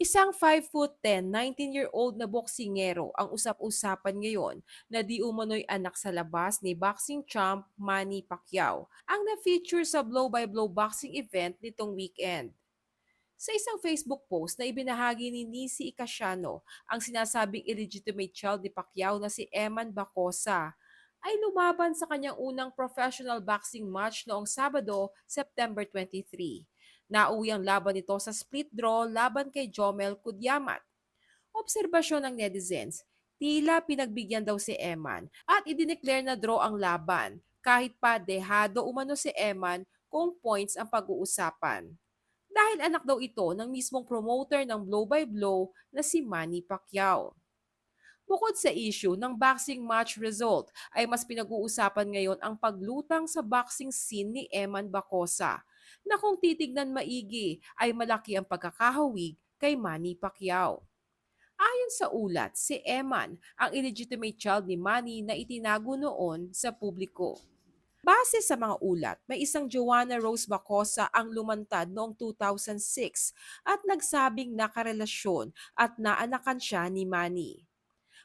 Isang 5 foot 10, 19-year-old na boksingero ang usap-usapan ngayon na di umano'y anak sa labas ni boxing champ Manny Pacquiao ang na-feature sa blow-by-blow boxing event nitong weekend. Sa isang Facebook post na ibinahagi ni Nisi Icasiano, ang sinasabing illegitimate child ni Pacquiao na si Eman Bacosa ay lumaban sa kanyang unang professional boxing match noong Sabado, September 23. Nauwi ang laban nito sa split draw laban kay Jomel Kudyamat. Obserbasyon ng netizens, tila pinagbigyan daw si Eman at idineclare na draw ang laban kahit pa dehado umano si Eman kung points ang pag-uusapan. Dahil anak daw ito ng mismong promoter ng blow-by-blow na si Manny Pacquiao. Bukod sa issue ng boxing match result, ay mas pinag-uusapan ngayon ang paglutang sa boxing scene ni Eman Bacosa na kung titignan maigi ay malaki ang pagkakahawig kay Manny Pacquiao. Ayon sa ulat, si Eman ang illegitimate child ni Manny na itinago noon sa publiko. Base sa mga ulat, may isang Joanna Rose Bacosa ang lumantad noong 2006 at nagsabing nakarelasyon at naanakan siya ni Manny.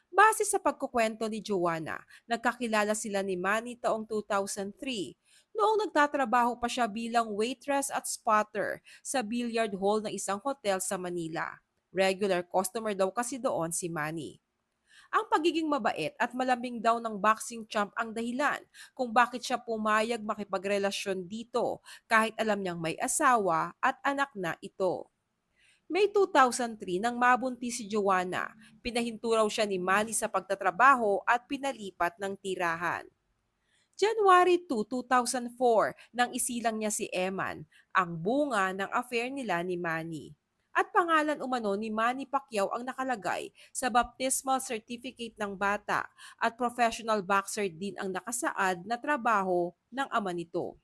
Base sa pagkukwento ni Joanna, nagkakilala sila ni Manny taong 2003 noong nagtatrabaho pa siya bilang waitress at spotter sa billiard hall ng isang hotel sa Manila. Regular customer daw kasi doon si Manny. Ang pagiging mabait at malambing daw ng boxing champ ang dahilan kung bakit siya pumayag makipagrelasyon dito kahit alam niyang may asawa at anak na ito. May 2003 nang mabuntis si Joanna, pinahinto raw siya ni Manny sa pagtatrabaho at pinalipat ng tirahan. January 2, 2004 nang isilang niya si Eman, ang bunga ng affair nila ni Manny. At pangalan umano ni Manny Pacquiao ang nakalagay sa baptismal certificate ng bata at professional boxer din ang nakasaad na trabaho ng ama nito.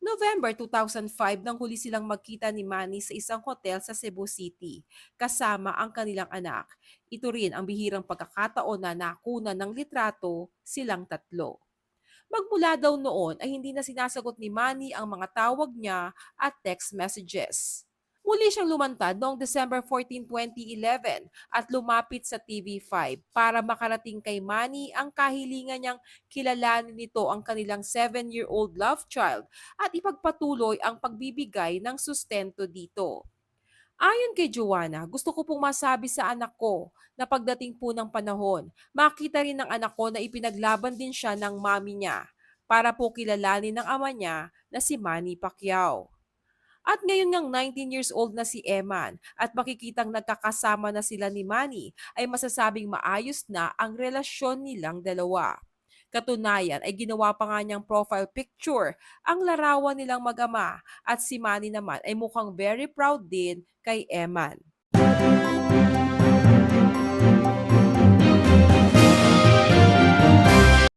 November 2005 nang huli silang magkita ni Manny sa isang hotel sa Cebu City, kasama ang kanilang anak. Ito rin ang bihirang pagkakataon na nakuna ng litrato silang tatlo. Magmula daw noon ay hindi na sinasagot ni Manny ang mga tawag niya at text messages. Muli siyang lumantad noong December 14, 2011 at lumapit sa TV5 para makarating kay Manny ang kahilingan niyang kilalanin nito ang kanilang 7-year-old love child at ipagpatuloy ang pagbibigay ng sustento dito. Ayon kay Joanna, gusto ko pong masabi sa anak ko na pagdating po ng panahon, makita rin ng anak ko na ipinaglaban din siya ng mami niya para po kilalanin ng ama niya na si Manny Pacquiao. At ngayon ngang 19 years old na si Eman at makikitang nagkakasama na sila ni Manny ay masasabing maayos na ang relasyon nilang dalawa. Katunayan ay ginawa pa nga niyang profile picture ang larawan nilang mag-ama at si Manny naman ay mukhang very proud din kay Eman.